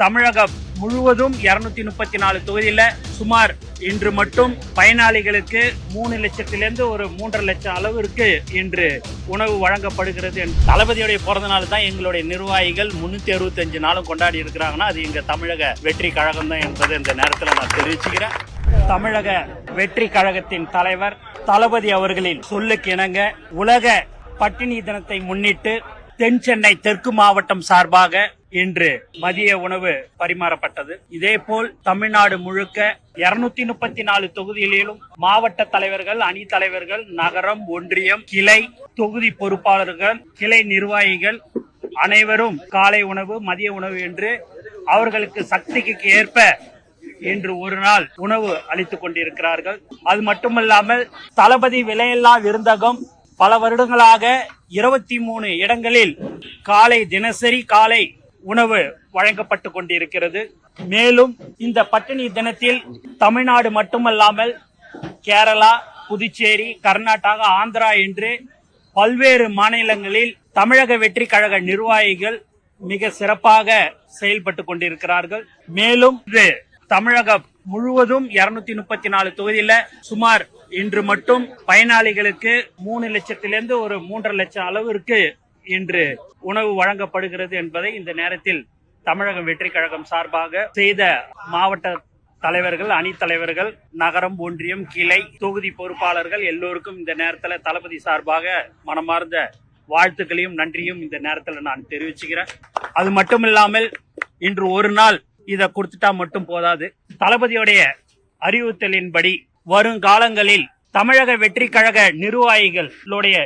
தமிழகம் முழுவதும் இருநூத்தி முப்பத்தி நாலு தொகுதியில் சுமார் இன்று மட்டும் பயனாளிகளுக்கு மூணு லட்சத்திலிருந்து ஒரு மூன்றரை லட்சம் அளவிற்கு இன்று உணவு வழங்கப்படுகிறது. என்று தளபதியுடைய பிறந்த நாள் தான் எங்களுடைய நிர்வாகிகள் முன்னூத்தி அறுபத்தஞ்சு நாளும் கொண்டாடி இருக்கிறாங்கன்னா அது எங்க தமிழக வெற்றி கழகம் தான் என்பது இந்த நேரத்தில் நான் தெரிவிச்சுக்கிறேன். தமிழக வெற்றி கழகத்தின் தலைவர் தளபதி அவர்களின் சொல்லுக்கு இணங்க உலக பட்டினி தினத்தை முன்னிட்டு தென் சென்னை தெற்கு மாவட்டம் சார்பாக இன்று மதிய உணவு பரிமாறப்பட்டது. இதேபோல் தமிழ்நாடு முழுக்க இருநூத்தி முப்பத்தி நாலு தொகுதிகளிலும் மாவட்ட தலைவர்கள் அணி தலைவர்கள் நகரம் ஒன்றியம் கிளை தொகுதி பொறுப்பாளர்கள் கிளை நிர்வாகிகள் அனைவரும் காலை உணவு மதிய உணவு என்று அவர்களுக்கு சக்திக்கு ஏற்ப இன்று ஒரு நாள் உணவு அளித்துக் கொண்டிருக்கிறார்கள். அது மட்டுமல்லாமல் தளபதி விலையில்லா விருந்தகம் பல வருடங்களாக இருபத்தி மூணு இடங்களில் காலை தினசரி காலை உணவு வழங்கப்பட்டு கொண்டிருக்கிறது. மேலும் இந்த பட்டினி தினத்தில் தமிழ்நாடு மட்டுமல்லாமல் கேரளா புதுச்சேரி கர்நாடகா ஆந்திரா என்று பல்வேறு மாநிலங்களில் தமிழக வெற்றி கழக நிர்வாகிகள் மிக சிறப்பாக செயல்பட்டு கொண்டிருக்கிறார்கள். மேலும் இது தமிழகம் முழுவதும் இருநூத்தி முப்பத்தி நாலு தொகுதியில சுமார் இன்று மட்டும் பயனாளிகளுக்கு மூணு லட்சத்திலிருந்து ஒரு மூன்றரை லட்சம் அளவிற்கு இன்று உணவு வழங்கப்படுகிறது என்பதை இந்த நேரத்தில் தமிழக வெற்றி கழகம் சார்பாக செய்த மாவட்ட தலைவர்கள் அணி தலைவர்கள் நகரம் ஒன்றியம் கிளை தொகுதி பொறுப்பாளர்கள் எல்லோருக்கும் இந்த நேரத்தில் தளபதி சார்பாக மனமார்ந்த வாழ்த்துக்களையும் நன்றியும் இந்த நேரத்தில் நான் தெரிவிச்சுக்கிறேன். அது மட்டும் இல்லாமல் இன்று ஒரு நாள் இதை கொடுத்துட்டா மட்டும் போதாது. தளபதியுடைய அறிவுறுத்தலின்படி வருங்காலங்களில் தமிழக வெற்றி கழக நிர்வாகிகளுடைய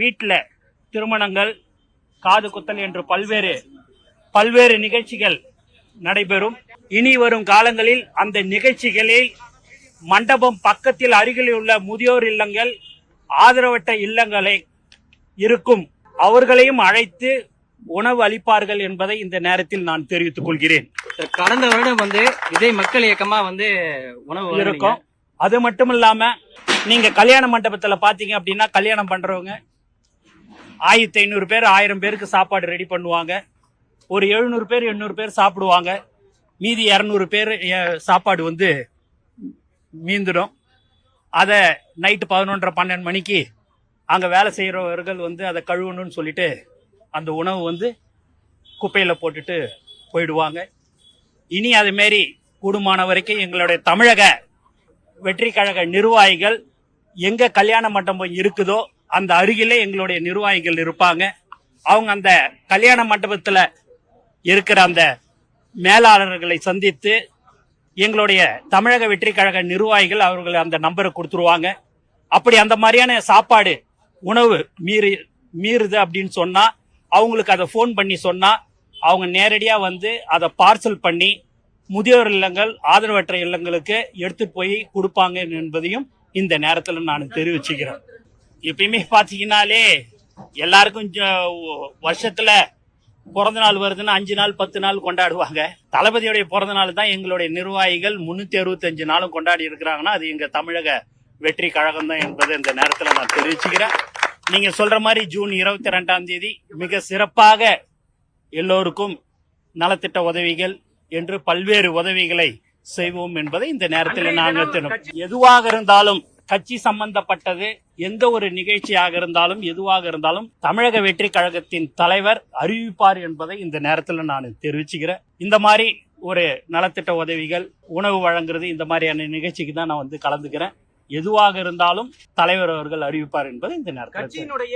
வீட்டில் திருமணங்கள் காது குத்தல் என்று பல்வேறு பல்வேறு நிகழ்ச்சிகள் நடைபெறும். இனி வரும் காலங்களில் அந்த நிகழ்ச்சிகளை மண்டபம் பக்கத்தில் அருகில் உள்ள முதியோர் இல்லங்கள் ஆதரவற்ற இல்லங்களை இருக்கும். அவர்களையும் அழைத்து உணவு அளிப்பார்கள் என்பதை இந்த நேரத்தில் நான் தெரிவித்துக் கொள்கிறேன். கடந்த வருடம் வந்து விஜய் மக்கள் இயக்கமா வந்து உணவு. இருக்கும். அது மட்டும் இல்லாம நீங்க கல்யாண மண்டபத்துல பாத்தீங்க அப்படின்னா கல்யாணம் பண்றவங்க ஆயிரத்தி ஐநூறு பேர் ஆயிரம் பேருக்கு சாப்பாடு ரெடி பண்ணுவாங்க. ஒரு எழுநூறு பேர் எண்ணூறு பேர் சாப்பிடுவாங்க. மீதி இரநூறு பேர் சாப்பாடு வந்து மீந்துடும். அதை நைட்டு பதினொன்றரை பன்னெண்டு மணிக்கு அங்கே வேலை செய்கிறவர்கள் வந்து அதை கழுவணும்னு சொல்லிட்டு அந்த உணவு வந்து குப்பையில் போட்டுட்டு போயிடுவாங்க. இனி அதுமாரி கூடுமான வரைக்கும் எங்களுடைய தமிழக வெற்றி கழக நிர்வாகிகள் எங்கே கல்யாண மண்டபம் இருக்குதோ அந்த அருகிலே எங்களுடைய நிர்வாகிகள் இருப்பாங்க. அவங்க அந்த கல்யாண மண்டபத்தில் இருக்கிற அந்த மேலாளர்களை சந்தித்து எங்களுடைய தமிழக வெற்றி கழக நிர்வாகிகள் அவர்கள் அந்த நம்பரை கொடுத்துருவாங்க. அப்படி அந்த மாதிரியான சாப்பாடு உணவு மீறி மீறுது அப்படின்னு சொன்னால் அவங்களுக்கு அதை ஃபோன் பண்ணி சொன்னால் அவங்க நேரடியாக வந்து அதை பார்சல் பண்ணி முதியோர் இல்லங்கள் ஆதரவற்ற இல்லங்களுக்கு எடுத்துட்டு போய் கொடுப்பாங்க என்பதையும் இந்த நேரத்தில் நான் தெரிவிச்சுக்கிறேன். எப்பயுமே பார்த்தீங்கன்னாலே எல்லாருக்கும் வருஷத்துல பிறந்த நாள் வருதுன்னா அஞ்சு நாள் பத்து நாள் கொண்டாடுவாங்க தளபதியுடைய பிறந்த நாள் தான் எங்களுடைய நிர்வாகிகள் முன்னூத்தி அறுபத்தஞ்சு நாளும் கொண்டாடி இருக்கிறாங்கன்னா அது எங்க தமிழக வெற்றி கழகம் தான் என்பதை இந்த நேரத்தில் நான் தெரிவிச்சுக்கிறேன் நீங்க சொல்ற மாதிரி ஜூன் இருபத்தி ரெண்டாம் தேதி மிக சிறப்பாக எல்லோருக்கும் நலத்திட்ட உதவிகள் என்று பல்வேறு உதவிகளை செய்வோம் என்பதை இந்த நேரத்தில் நாங்கள். எதுவாக இருந்தாலும் கட்சி சம்பந்தப்பட்டது எந்த ஒரு நிகழ்ச்சியாக இருந்தாலும் எதுவாக இருந்தாலும் தமிழக வெற்றி கழகத்தின் தலைவர் அறிவிப்பார் என்பதை இந்த நேரத்தில் நான் தெரிவிச்சுக்கிறேன். இந்த மாதிரி ஒரு நலத்திட்ட உதவிகள் உணவு வழங்குறது இந்த மாதிரியான நிகழ்ச்சிக்கு தான் நான் வந்து கலந்துக்கிறேன். எதுவாக இருந்தாலும் தலைவர் அவர்கள் அறிவிப்பார் என்பதை இந்த நேரத்தில் கட்சியினுடைய